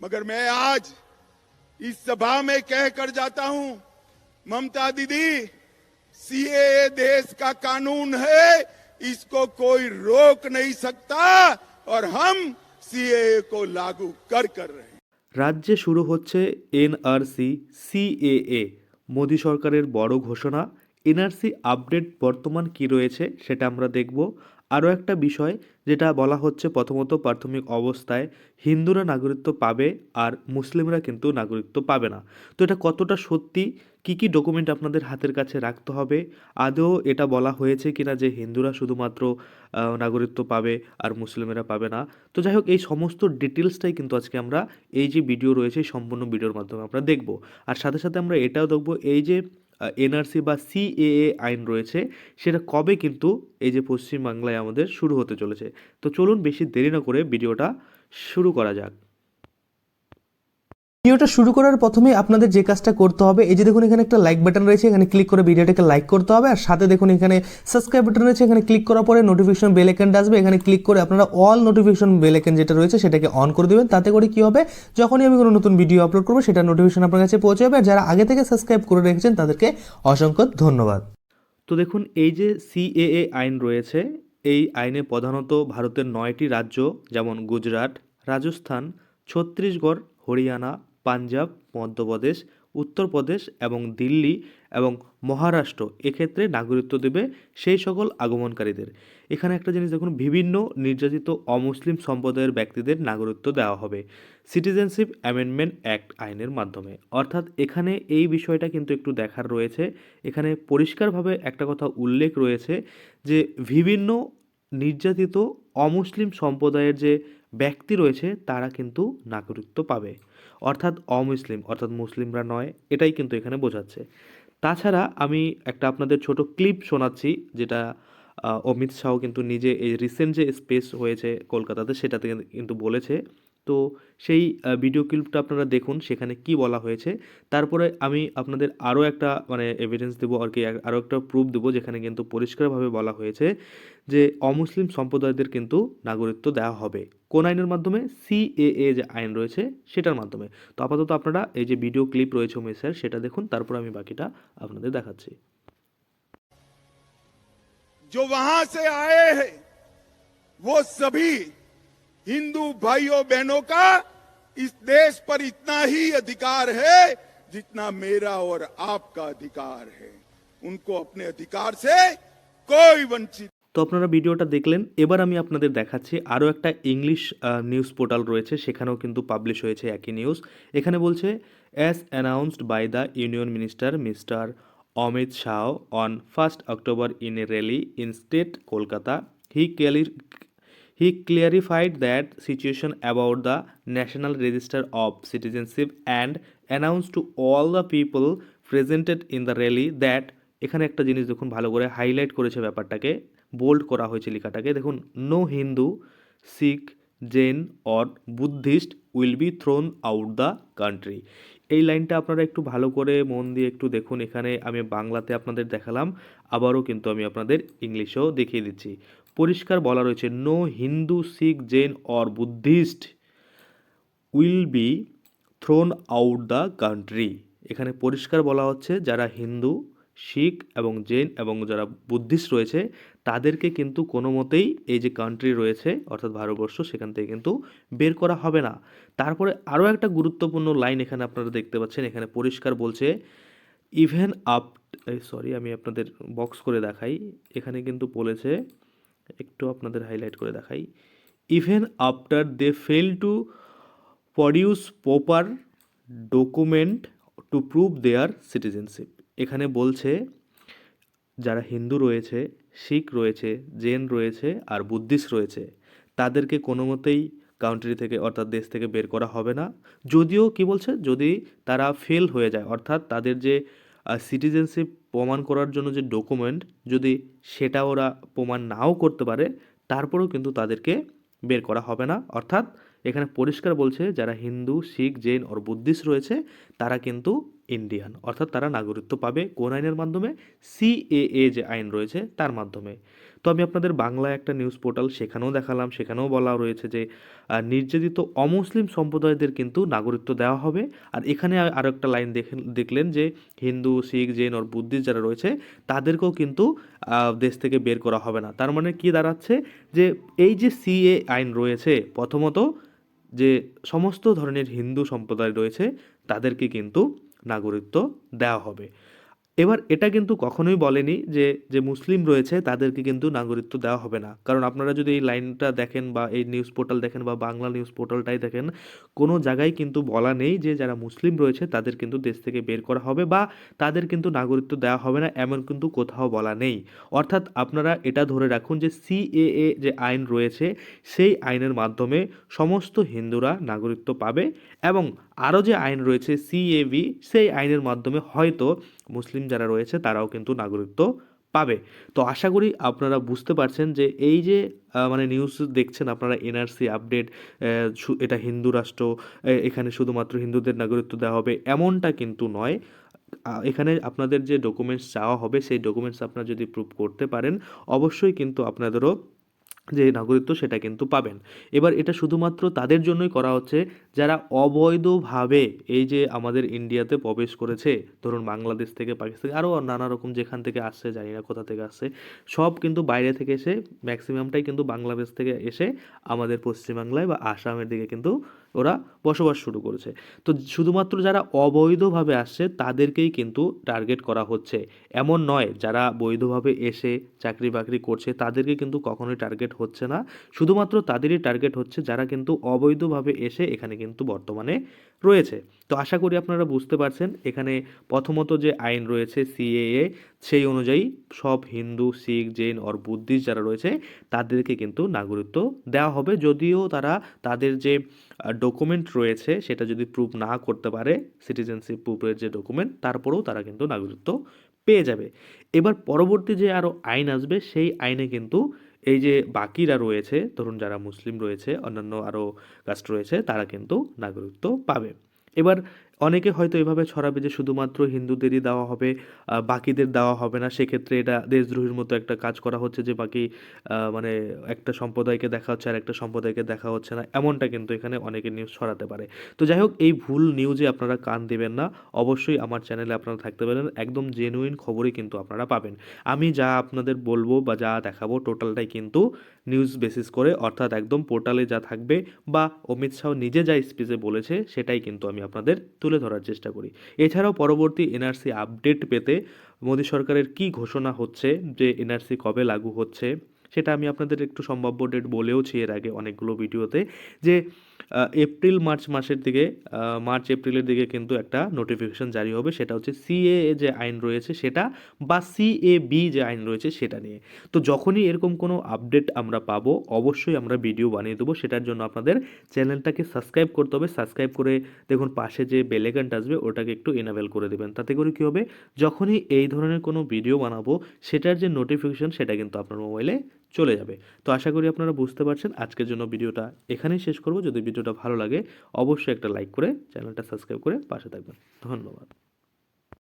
मगर मैं आज इस सभा में कह कर जाता हूं ममता दीदी सीएए देश का कानून है इसको कोई रोक नहीं सकता और हम सीएए को लागू कर कर रहे हैं রাজ্যে শুরু হচ্ছে এনআরসি সিএএ মোদী সরকারের বড় ঘোষণা এনআরসি আপডেট বর্তমান কি রয়েছে সেটা আমরা দেখব আরও একটা বিষয় যেটা বলা হচ্ছে প্রথমত প্রাথমিক অবস্থায় হিন্দুরা নাগরিকত্ব পাবে আর মুসলিমরা কিন্তু নাগরিকত্ব পাবে না। তো এটা কতটা সত্যি? কি কি ডকুমেন্ট আপনাদের হাতের কাছে রাখতে হবে? আদৌ এটা বলা হয়েছে কিনা যে হিন্দুরা শুধুমাত্র নাগরিকত্ব পাবে আর মুসলিমেরা পাবে না? তো যাই হোক, এই সমস্ত ডিটেলসটাই কিন্তু আজকে আমরা এই যে ভিডিও রয়েছে সম্পূর্ণ ভিডিওর মাধ্যমে আমরা দেখব। আর সাথে সাথে আমরা এটাও দেখব, এই যে এনআরসি বা সিএএ আইন রয়েছে, সেটা কবে কিন্তু এই যে পশ্চিমবাংলায় আমাদের শুরু হতে চলেছে। তো চলুন বেশি দেরি না করে ভিডিওটা শুরু করা যাক। ভিডিওটা শুরু করার প্রথমে আপনাদের যে কাজটা করতে হবে, এই যে দেখুন এখানে একটা লাইক বাটন রয়েছে, এখানে ক্লিক করে ভিডিওটাকে লাইক করতে হবে, আর সাথে দেখুন এখানে সাবস্ক্রাইব বাটন রয়েছে, এখানে ক্লিক করার পরে নোটিফিকেশন বেল আইকনটা আসবে, এখানে ক্লিক করে আপনারা অল নোটিফিকেশন বেল আইকন যেটা রয়েছে সেটাকে অন করে দেবেন, তাতে করে কি হবে, যখনই আমি কোনো নতুন ভিডিও আপলোড করব, সেটা নোটিফিকেশন আপনার কাছে পৌঁছে যাবে, আর যারা আগে থেকে সাবস্ক্রাইব করে রেখেছেন তাদেরকে অসংখ্য ধন্যবাদ। তো দেখুন, এই যে সিএএ আইন রয়েছে, এই আইনে প্রধানত ভারতের নয়টি রাজ্য, যেমন গুজরাট, রাজস্থান, ছত্তিশগড়, হরিয়ানা পাঞ্জাব, মধ্যপ্রদেশ, উত্তরপ্রদেশ এবং দিল্লি এবং মহারাষ্ট্র এক্ষেত্রে নাগরিকত্ব দেবে সেই সকল আগমনকারীদের। এখানে একটা জিনিস দেখুন, বিভিন্ন নির্যাতিত অমুসলিম সম্প্রদায়ের ব্যক্তিদের নাগরিকত্ব দেওয়া হবে। সিটিজেনশিপ অ্যামেন্ডমেন্ট অ্যাক্ট আইনের মাধ্যমে। অর্থাৎ এখানে এই বিষয়টা কিন্তু একটু দেখার রয়েছে। এখানে পরিষ্কারভাবে একটা কথা উল্লেখ রয়েছে যে বিভিন্ন নির্যাতিত অমুসলিম সম্প্রদায়ের যে ব্যক্তি রয়েছে, তারা কিন্তু নাগরিকত্ব পাবে। অর্থাৎ অমুসলিম, অর্থাৎ মুসলিমরা নয়, এটাই কিন্তু এখানে বোঝাচ্ছে। তাছাড়া আমি একটা আপনাদের ছোট ক্লিপ শোনাচ্ছি, যেটা অমিত শাহ কিন্তু নিজে এই রিসেন্ট যে স্পেস হয়েছে কলকাতাতে, সেটাতে কিন্তু বলেছে। তো সেই আহ, ভিডিও ক্লিপটা আপনারা দেখুন সেখানে কি বলা হয়েছে তারপরে আমি আপনাদের আরও একটা মানে এভিডেন্স দেবো আর কি আর- আরও একটা প্রুফ দেবো যেখানে কিন্তু পরিষ্কারভাবে বলা হয়েছে যে অমুসলিম সম্প্রদায়দের কিন্তু নাগরিকত্ব দেওয়া হবে কোন আইনের মাধ্যমে সিএএ যে আইন রয়েছে সেটার মাধ্যমে তো আপাতত আপনারা এই যে ভিডিও ক্লিপ রয়েছে উমেশ স্যার সেটা দেখুন তারপর আমি বাকিটা আপনাদের দেখাচ্ছি जो वहां से आए हैं वो सभी हिंदू भाइयों बहनों का इस देश पर इतना ही अधिकार है जितना मेरा और आपका अधिकार है उनको अपने अधिकार से कोई वंचित তো আপনারা ভিডিওটা দেখলেন এবার আমি আপনাদের দেখাচ্ছি আরও একটা ইংলিশ নিউজ পোর্টাল রয়েছে সেখানেও কিন্তু পাবলিশ হয়েছে একই নিউজ এখানে বলছে as announced by the union minister mister Amit Shah on first October in a rally in state Kolkata he clearly He clarified that situation about the national register of citizenship and announce to all the people presented in the rally that এখানে একটা জিনিস দেখুন, ভালো করে highlight করেছে ব্যাপারটাকে bold করা হয়েছে লেখাটাকে। দেখুন no Hindu Sikh Jain or Buddhist will be thrown out the country এই লাইনটা আপনারা একটু ভালো করে মন দিয়ে একটু দেখুন। এখানে আমি বাংলাতে আপনাদের দেখালাম, আবারও কিন্তু আমি আপনাদের ইংলিশেও দেখিয়ে দিচ্ছি। পরিষ্কার বলা রয়েছে, no Hindu, Sikh, Jain or Buddhist will be thrown out the country. এখানে পরিষ্কার বলা হচ্ছে, যারা হিন্দু, শিখ এবং জৈন এবং যারা বুদ্ধিস্ট রয়েছে, তাদেরকে কিন্তু কোনো মতেই এই যে কান্ট্রি রয়েছে, অর্থাৎ ভারতবর্ষ, সেখান থেকে কিন্তু বের করা হবে না। তারপরে আরও একটা গুরুত্বপূর্ণ লাইন এখানে আপনারা দেখতে পাচ্ছেন, এখানে পরিষ্কার বলছে, ইভেন আপ সরি, আমি আপনাদের বক্স করে দেখাই। এখানে কিন্তু বলেছে একটু আপনাদের হাইলাইট করে দেখাই। Even after they fail to produce proper document to prove their citizenship এখানে বলছে, যারা হিন্দু রয়েছে, শিখ রয়েছে, জৈন রয়েছে আর বুদ্ধিস্ট রয়েছে, তাদেরকে কোনো মতেই কাউন্ট্রি থেকে অর্থাৎ দেশ থেকে বের করা হবে না। যদিও কি বলছে? যদি তারা ফেল হয়ে যায়, অর্থাৎ তাদের যে সিটিজেনশিপ প্রমাণ করার জন্য যে ডকুমেন্ট যদি সেটা ওরা প্রমাণ নাও করতে পারে, তারপরেও কিন্তু তাদেরকে বের করা হবে না। অর্থাৎ এখানে পরিষ্কার বলছে যারা হিন্দু, শিখ, জৈন, ওর বুদ্ধিস্ট রয়েছে, তারা কিন্তু ইন্ডিয়ান। অর্থাৎ তারা নাগরিকত্ব পাবে কোন আইনের মাধ্যমে? সিএএ যে আইন রয়েছে তার মাধ্যমে। তো আমি আপনাদের বাংলা একটা নিউজ পোর্টাল সেখানেও দেখালাম, সেখানেও বলা রয়েছে যে নির্যাতিত অমুসলিম সম্প্রদায়দের কিন্তু নাগরিকত্ব দেওয়া হবে। আর এখানে আরও একটা লাইন দেখলেন যে, হিন্দু, শিখ, জৈন আর বুদ্ধিস্ট যারা রয়েছে, তাদেরকেও কিন্তু দেশ থেকে বের করা হবে না। তার মানে কি দাঁড়াচ্ছে? যে, এই যে সিএ আইন রয়েছে, প্রথমত যে, সমস্ত ধরনের হিন্দু সম্প্রদায় রয়েছে, তাদেরকে কিন্তু নাগরিকত্ব দেওয়া হবে। এবার এটা কিন্তু কখনোই বলেনি যে যে মুসলিম রয়েছে তাদেরকে কিন্তু নাগরিকত্ব দেওয়া হবে না। কারণ আপনারা যদি এই লাইনটা দেখেন বা এই নিউজ পোর্টাল দেখেন বা বাংলা নিউজ পোর্টালটাই দেখেন, কোনো জায়গায় কিন্তু বলা নেই যে, যারা মুসলিম রয়েছে তাদের কিন্তু দেশ থেকে বের করা হবে বা তাদের কিন্তু নাগরিকত্ব দেওয়া হবে না এমন কিন্তু কোথাও বলা নেই। অর্থাৎ আপনারা এটা ধরে রাখুন যে সিএএ যে আইন রয়েছে, সেই আইনের মাধ্যমে সমস্ত হিন্দুরা নাগরিকত্ব পাবে এবং আরও যে আইন রয়েছে সিএভি সেই আইনের মাধ্যমে হয়তো মুসলিম যারা রয়েছে, তারাও কিন্তু নাগরিকত্ব পাবে। তো আশা করি আপনারা বুঝতে পারছেন যে এই যে মানে নিউজ দেখছেন আপনারা এনআরসি আপডেট এটা হিন্দু রাষ্ট্র এখানে শুধুমাত্র হিন্দুদের নাগরিকত্ব দেওয়া হবে, এমনটা কিন্তু নয়। এখানে আপনাদের যে ডকুমেন্টস চাওয়া হবে, সেই ডকুমেন্টস আপনারা যদি প্রুভ করতে পারেন, অবশ্যই কিন্তু আপনাদেরও যে নাগরিকত্ব সেটা কিন্তু পাবেন। এবার এটা শুধুমাত্র তাদের জন্যই করা হচ্ছে যারা অবৈধভাবে এই যে আমাদের ইন্ডিয়াতে প্রবেশ করেছে, ধরুন বাংলাদেশ থেকে, পাকিস্তান আরও নানা রকম যেখান থেকে আসছে, জানি না কোথা থেকে আসছে, সব কিন্তু বাইরে থেকে এসে ম্যাক্সিমামটাই কিন্তু বাংলাদেশ থেকে এসে আমাদের পশ্চিমবাংলায় বা আসামের দিকে কিন্তু ওরা বসবাস শুরু করেছে। তো শুধুমাত্র যারা অবৈধভাবে আসছে, তাদেরকেই কিন্তু টার্গেট করা হচ্ছে। এমন নয়, যারা বৈধভাবে এসে চাকরি বাকরি করছে, তাদেরকে কিন্তু কখনোই টার্গেট হচ্ছে না। শুধুমাত্র তাদেরই টার্গেট হচ্ছে যারা কিন্তু অবৈধভাবে এসে এখানে কিন্তু বর্তমানে রয়েছে। তো আশা করি আপনারা বুঝতে পারছেন, এখানে প্রথমত যে আইন রয়েছে সিএএ, সেই অনুযায়ী সব হিন্দু, শিখ, জৈন আর বুদ্ধিস্ট যারা রয়েছে, তাদেরকে কিন্তু নাগরিকত্ব দেওয়া হবে। যদিও তারা তাদের যে ডকুমেন্ট রয়েছে, সেটা যদি প্রুভ না করতে পারে সিটিজেনশিপ প্রুফের যে ডকুমেন্ট তারপরেও তারা কিন্তু নাগরিকত্ব পেয়ে যাবে। এবার পরবর্তী যে আরও আইন আসবে, সেই আইনে কিন্তু এই যে বাকিরা রয়েছে, ধরুন যারা মুসলিম রয়েছে, অন্যান্য আরও কাস্ট রয়েছে, তারা কিন্তু নাগরিকত্ব পাবে। এবার অনেকে হয়তো এভাবে ছড়াবে যে শুধুমাত্র হিন্দুদেরই দেওয়া হবে বাকিদের দেওয়া হবে না। সেক্ষেত্রে এটা দেশদ্রোহীর মতো একটা কাজ করা হচ্ছে যে বাকি মানে একটা সম্প্রদায়কে দেখা হচ্ছে আর একটা সম্প্রদায়কে দেখা হচ্ছে না। এমনটা কিন্তু এখানে অনেকে নিউজ ছড়াতে পারে। তো যাই হোক, এই ভুল নিউজে আপনারা কান দেবেন না। অবশ্যই আমার চ্যানেলে আপনারা থাকতে পারেন। একদম জেনুইন খবরই কিন্তু আপনারা পাবেন। আমি যা আপনাদের বলব বা যা দেখাবো টোটালটাই কিন্তু নিউজ বেসিস করে, অর্থাৎ একদম পোর্টালে যা থাকবে বা অমিত শাহ নিজে যা স্পিচে বলেছে, সেটাই কিন্তু আমি আপনাদের তুলে ধরার চেষ্টা করি। এছাড়াও পরবর্তী এনআরসি আপডেট পেতে মোদি সরকারের কি ঘোষণা হচ্ছে, যে এনআরসি কবে লাগু হচ্ছে, সেটা আমি আপনাদের একটু সম্ভাব্য ডেট বলেওছি এর আগে অনেকগুলো ভিডিওতে, যে এপ্রিল, মার্চ মাসের দিকে মার্চ, এপ্রিলের দিকে কিন্তু একটা নোটিফিকেশন জারি হবে, সেটা হচ্ছে সিএ যে আইন রয়েছে সেটা বা সিএবি যে আইন রয়েছে সেটা নিয়ে। তো যখনই এরকম কোনো আপডেট আমরা পাবো, অবশ্যই আমরা ভিডিও বানিয়ে দেবো, সেটার জন্য আপনাদের চ্যানেলটাকে সাবস্ক্রাইব করতে হবে। সাবস্ক্রাইব করে দেখুন, পাশে যে বেলেকানটা আসবে, ওটাকে একটু এনাবেল করে দেবেন। তাতে করে কী হবে? যখনই এই ধরনের কোনো ভিডিও বানাবো, সেটার যে নোটিফিকেশন সেটা কিন্তু আপনার মোবাইলে চলে যাবে। তো আশা করি আপনারা বুঝতে পারছেন। আজকের জন্য ভিডিওটা এখানেই শেষ করব। যদি ভিডিওটা ভালো লাগে, অবশ্যই একটা লাইক করে চ্যানেলটা সাবস্ক্রাইব করে পাশে থাকবেন। ধন্যবাদ।